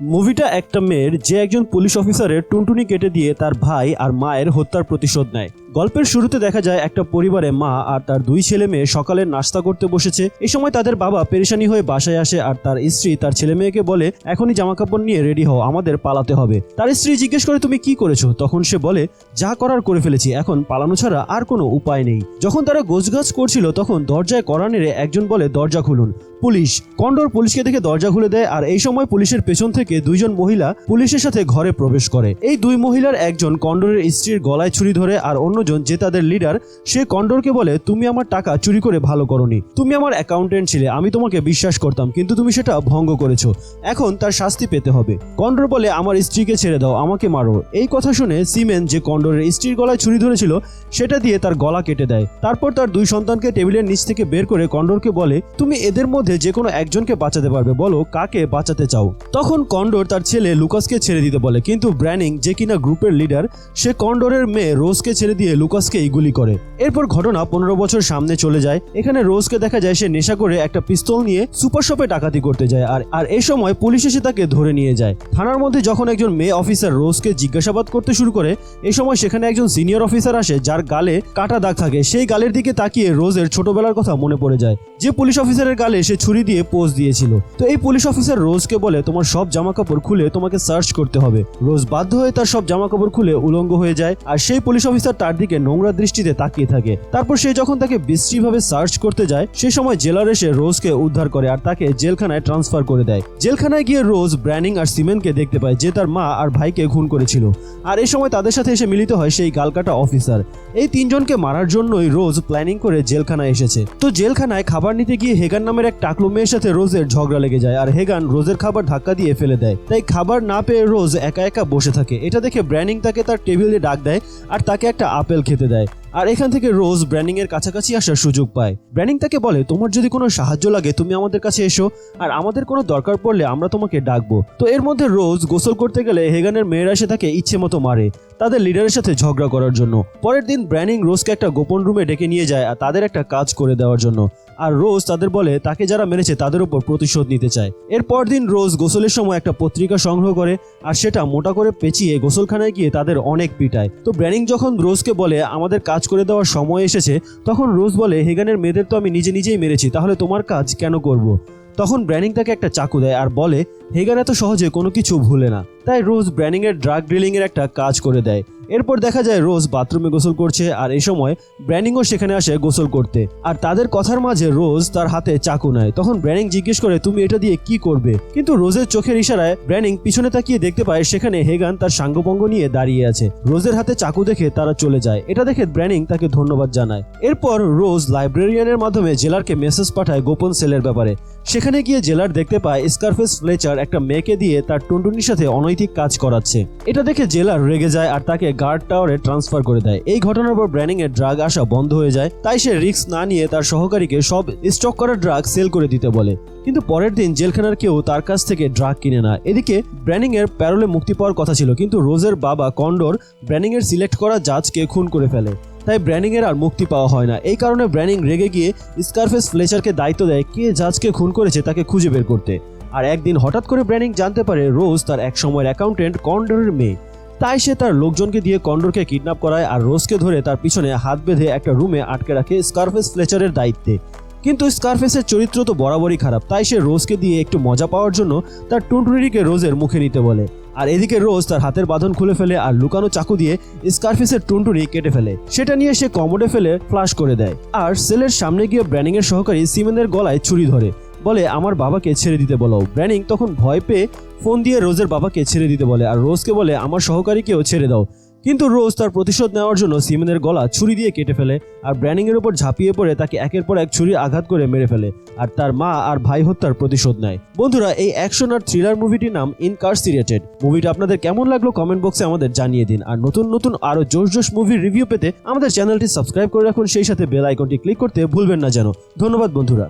মুভিটা একটা মেয়ের যে একজন পুলিশ অফিসারের টুনটুনি কেটে দিয়ে তার ভাই আর মায়ের হত্যার প্রতিশোধ নেয়। গল্পের শুরুতে দেখা যায় একটা পরিবারে মা আর তার দুই ছেলে মেয়ে সকালে নাস্তা করতে বসেছে। এই সময় তাদের বাবা পেরেশানি হয়ে বাসায় আসে আর তার স্ত্রী তার ছেলে মেয়েকে বলে, এখনই জামা কাপড় নিয়ে রেডি হও, আমাদের পালাতে হবে। তার স্ত্রী জিজ্ঞেস করে, তুমি কি করেছ? তখন সে বলে, যা করার করে ফেলেছি, এখন পালানো ছাড়া আর কোনো উপায় নেই। যখন তারা গোছগাছ করছিল, তখন দরজায় কড়া নেড়ে একজন বলে, দরজা খুলুন। পুলিশ, কন্ডোর পুলিশকে দেখে দরজা খুলে দেয় আর এই সময় পুলিশের পেছন থেকে দুইজন মহিলা পুলিশের সাথে ঘরে প্রবেশ করে। এই দুই মহিলার একজন কন্ডোরের স্ত্রীর গলায় ছুরি ধরে আর অন্যজন যে তাদের লিডার সে কন্ডোরকে বলে, তুমি আমার টাকা চুরি করে ভালো করনি। তুমি আমার অ্যাকাউন্টেন্ট ছিলে, আমি তোমাকে বিশ্বাস করতাম, কিন্তু তুমি সেটা ভঙ্গ করেছ। এখন তার শাস্তি পেতে হবে। কন্ডর বলে, আমার স্ত্রীকে ছেড়ে দাও, আমাকে মারো। এই কথা শুনে সিমেন যে কন্ডরের স্ত্রীর গলায় ছুরি ধরেছিল, সেটা দিয়ে তার গলা কেটে দেয়। তারপর তার দুই সন্তানকে টেবিলের নিচ থেকে বের করে কন্ডোরকে বলে, তুমি এদের মধ্যে যে কোনো একজনকে বাঁচাতে পারবে, বলো কাকে বাঁচাতে চাও? তখন কন্ডর তার ছেলে লুকাসকে ছেড়ে দিতে বলে, কিন্তু ব্র্যানিং, যে কিনা গ্রুপের লিডার সে কন্ডরের মেয়ে রোজকে ছেড়ে দিয়ে লুকাসকেই গুলি করে। এরপর ঘটনা পনেরো বছর সামনে চলে যায়। এখানে রোজকে দেখা যায় সে নেশা করে একটা পিস্তল নিয়ে সুপার শপে ডাকাতি করতে যায় আর আর এই সময় পুলিশ এসে তাকে ধরে নিয়ে যায়। থানার মধ্যে যখন একজন মেয়ে অফিসার রোজকে জিজ্ঞাসাবাদ করতে শুরু করে এই সময় সেখানে একজন সিনিয়র অফিসার আসে যার গালে কাটা দাগ থাকে। সেই গালের দিকে তাকিয়ে রোজের ছোটবেলার কথা মনে পড়ে যায়। যে পুলিশ অফিসারের গালে সে ছুরি দিয়ে পোজ দিয়েছিল। তো এই পুলিশ অফিসার রোজকে বলে, তোমার সব জামা কাপড় খুলে তোমাকে সার্চ করতে হবে। রোজ বাধ্য হয়ে তার সব জামা কাপড় খুলে উলঙ্গ হয়ে যায়। আর সেই পুলিশ অফিসার তার দিকে নোংরা দৃষ্টিতে তাকিয়ে থাকে। তারপর সে যখন তাকে বিশ্রীভাবে সার্চ করতে যায় সেই সময় জেলার এসে রোজকে উদ্ধার করে আর তাকে জেলখানায় ট্রান্সফার করে দেয়। জেলখানায় গিয়ে রোজ ব্র্যানিং আর সিমেনকে দেখতে পায়, যে তার মা আর ভাইকে খুন করেছিল। আর এই সময় তাদের সাথে এসে মিলিত হয় সেই গালকাটা অফিসার। এই তিনজনকে মারার জন্যই রোজ প্ল্যানিং করে জেলখানায় এসেছে। তো জেলখানায় খাবার নিতে গিয়ে হেগান নামের এক টাকলো মেয়ের সাথে রোজের ঝগড়া লেগে যায় আর হেগান রোজের খাবার ধাক্কা দিয়ে ফেলে দেয়। তাই খাবার না পেয়ে রোজ একা একা বসে থাকে। এটা দেখে ব্র্যানিং তাকে তার টেবিলে ডাক দেয় আর তাকে একটা আপেল খেতে দেয়। আর এখান থেকে রোজ ব্র্যানিং এর কাছাকাছি আসার সুযোগ পায়। ব্র্যানিং তাকে বলে, তোমার যদি কোনো সাহায্য লাগে, তুমি আমাদের কাছে এসো। আর আমাদের কোনো দরকার পড়লে আমরা তোমাকে ডাকবো। তো এর মধ্যে রোজ গোসল করতে গেলে হেগানের মেয়েরা এসে তাকে ইচ্ছে মতো মারে, তাদের লিডারের সাথে ঝগড়া করার জন্য। পরের দিন ব্র্যানিং রোজকে একটা গোপন রুমে ডেকে নিয়ে যায় আর তাদের একটা কাজ করে দেওয়ার জন্য। আর রোজ তাদের বলে, তাকে যারা মেরেছে তাদের উপর প্রতিশোধ নিতে চায়। এরপর দিন রোজ গোসলের সময় একটা পত্রিকা সংগ্রহ করে আর সেটা মোটা করে পেঁচিয়ে গোসলখানায় গিয়ে তাদের অনেক পিটায়। তো ব্র্যানিং যখন রোজকে বলে, আমাদের কাজ করে দেওয়ার সময় এসেছে, তখন রোজ বলে, হেগানের মেয়েদের তো আমি নিজে নিজেই মেরেছি, তাহলে তোমার কাজ কেন করব। তখন ব্র্যানিং তাকে একটা চাকু দেয় আর বলে, হেগান এত সহজে কোনো কিছু ভুলে না তাই রোজ ব্র্যানিং এর ড্রাগ ড্রিলিংয়ের একটা কাজ করে দেয় এরপর দেখা যায় রোজ বাথরুমে গোসল করছে, আর এই সময় ব্র্যানিংও সেখানে আসে গোসল করতে। আর তাদের কথার মাঝে রোজ তার হাতে চাকু নেয়। তখন ব্র্যানিং জিজ্ঞেস করে, তুমি এটা দিয়ে কি করবে? কিন্তু রোজের চোখের ইশারায় ব্র্যানিং পিছনে তাকিয়ে দেখতে পায়, সেখানে হেগান তার সাঙ্গপঙ্গ নিয়ে দাঁড়িয়ে আছে। রোজের হাতে চাকু দেখে তারা চলে যায়। এটা দেখে ব্র্যানিং তাকে ধন্যবাদ জানায়। এরপর রোজ লাইব্রেরিয়ানের মাধ্যমে জেলারকে মেসেজ পাঠায় গোপন সেলের ব্যাপারে। সেখানে গিয়ে জেলার দেখতে পায়, স্কারফেস ফ্লেচার একটা মেয়েকে দিয়ে তার টুনটুনির সাথে অনৈতিক কাজ করাচ্ছে। এটা দেখে জেলার রেগে যায়, আর তাকে গার্ড টাওয়ারে ট্রান্সফার করে দেয়। এই ঘটনার পর ব্র্যানিং এর ড্রাগ আসা বন্ধ হয়ে যায়। তাই সে রিস্ক না নিয়ে তার সহকারীকে সব স্টক করা ড্রাগ সেল করে দিতে বলে। কিন্তু পরের দিন জেলখানার কেউ তার কাছ থেকে ড্রাগ কিনে না এদিকে ব্র্যানিং এর প্যারোলে মুক্তি পাওয়ার কথা ছিল, কিন্তু রোজের বাবা কন্ডোর ব্র্যানিং এর সিলেক্ট করা জাজকে খুন করে ফেলে। তাই ব্র্যানিং এর আর মুক্তি পাওয়া হয় না। এই কারণে ব্র্যানিং রেগে গিয়ে স্কারফেস ফ্লেচারকে দায়িত্ব দেয় কে জাজকে খুন করেছে তাকে খুঁজে বের করতে। আর একদিন হঠাৎ করে ব্র্যানিং জানতে পারে, রোজ তার এক সময়ের অ্যাকাউন্টেন্ট কন্ডোরের মেয়ে। তাই সে তার লোকজনকে দিয়ে কন্ডোরকে কিডন্যাপ করায় আর রোজকে ধরে তার পিছনে হাত বেঁধে একটা রুমে আটকে রাখে স্কারফেস ফ্লেচারের দায়িত্বে। কিন্তু স্কারফেসের চরিত্র তো বরাবরই খারাপ, তাই সে রোজকে দিয়ে একটু মজা পাওয়ার জন্য তার টুনটুনিকে রোজের মুখে নিতে বলে। আর এদিকে রোজ তার হাতের বাঁধন খুলে ফেলে আর লুকানো চাকু দিয়ে স্কারফেসের টুনটুনি কেটে ফেলে। সেটা নিয়ে সে কমোডে ফেলে, ফ্লাশ করে দেয়। আর সেলের সামনে গিয়ে ব্র্যানিং এর সহকারী সিমেনের গলায় ছুরি ধরে। বলে, আমার বাবাকে ছেড়ে দিতে বলো। ব্র্যানিং তখন ভয় পেয়ে ফোন দিয়ে রোজের বাবাকে ছেড়ে দিতে বলে আর রোজকে বলে, আমার সহকারীকেও ছেড়ে দাও। কিন্তু রোজ তার প্রতিশোধ নেওয়ার জন্য সিমেনের গলা ছুরি দিয়ে কেটে ফেলে আর ব্র্যানিং এর উপর ঝাঁপিয়ে পড়ে তাকে একের পর এক ছুরি আঘাত করে মেরে ফেলে আর তার মা আর ভাই হত্যার প্রতিশোধ নেয়। বন্ধুরা, এই অ্যাকশন আর থ্রিলার মুভিটির নাম ইনকারসিরেটেড। মুভিটা আপনাদের কেমন লাগল কমেন্ট বক্সে আমাদের জানিয়ে দিন। আর নতুন নতুন আরও জোশ জোশ মুভির রিভিউ পেতে আমাদের চ্যানেলটি সাবস্ক্রাইব করে রাখুন। সেই সাথে বেল আইকনটি ক্লিক করতে ভুলবেন না যেন। ধন্যবাদ, বন্ধুরা।